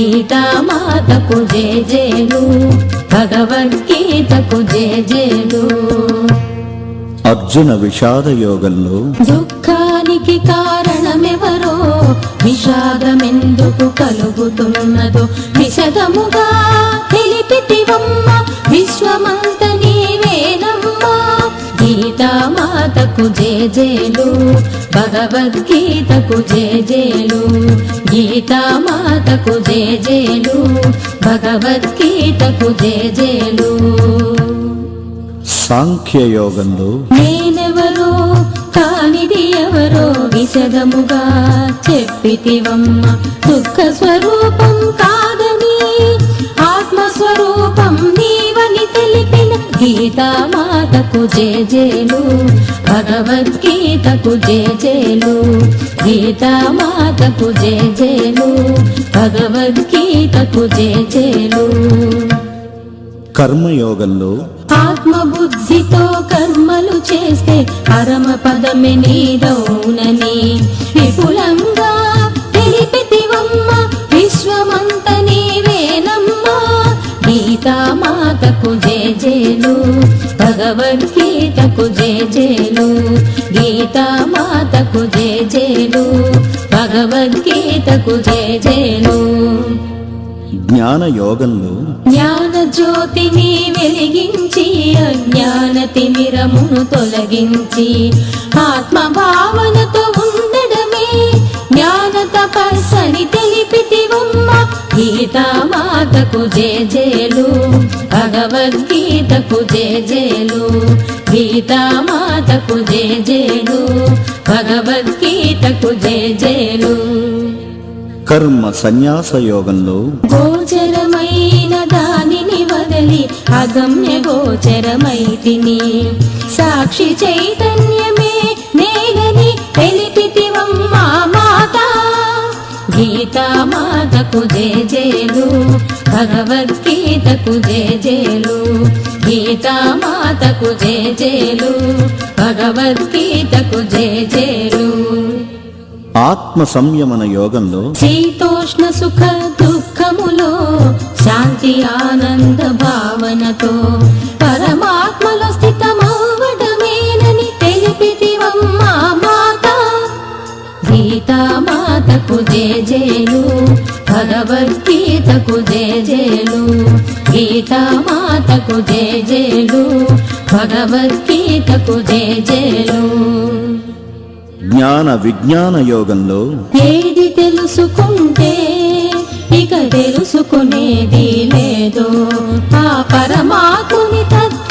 గీతామాతకు జయ జయలు భగవద్గీతకు జయ జయలు. అర్జున విషాద యోగంలో దుఃఖానికి కారణమెవరో? విషాదమెందుకు కలుగుతున్నదో? విశదముగా తెలిపితివమ్మ విశ్వమంత గీతామాతకు జయ జయలు భగవద్గీతకు జయ జయలు గీతామాతకు జయ జయలు భగవద్గీతకు జయ జయలు సాంఖ్య యోగంలో నేనెవరో కానిది ఎవరో విశదముగా చెప్పితివమ్మ దుఃఖ స్వరూపం గీతామాతకు జేజేలు భగవద్గీతకు జేజేలు గీతామాతకు జేజేలు భగవద్గీతకు జేజేలు. కర్మయోగంలో ఆత్మబుద్ధితో కర్మలు చేస్తే పరమ పదమే నీదౌనని భగవద్గీతకు జేజేలు గీతామాతకు జేజేలు భగవద్గీతకు జేజేలు జ్ఞాన యోగంలో జ్ఞాన జ్యోతిని వెలిగించి అజ్ఞాన తిమిరమును తొలగించి ఆత్మ భావనతో గీతామాతకు జేజేలు భగవద్గీతకు జేజేలు గీతామాతకు జేజేలు భగవద్గీతకు జేజేలు. కర్మ సన్యాస యోగంలో గోచరమైన దానిని వదలి అగమ్య గోచరమైతిని. సాక్షి చైతన్యమే నేనని తెలిపితివమ్మా మాత. గీతామాతకు జేజేలు భగవద్గీతకు జేజేలు గీతామాతకు జేజేలు భగవద్గీతకు జేజేలు ఆత్మ సంయమన యోగంలో శీతోష్ణ సుఖ దుఃఖములో శాంతి ఆనంద భావనతో గీతామాతకు జేజేలు భగవద్గీతకు జేజేలు గీతామాతకు జేజేలు భగవద్గీతకు జేజేలు. జ్ఞాన విజ్ఞాన యోగంలో ఏది తెలుసుకుంటే ఇక తెలుసుకునేది లేదు. ఆ పరమాత్ముని తత్వాన్ని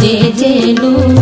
జే మాత గీతా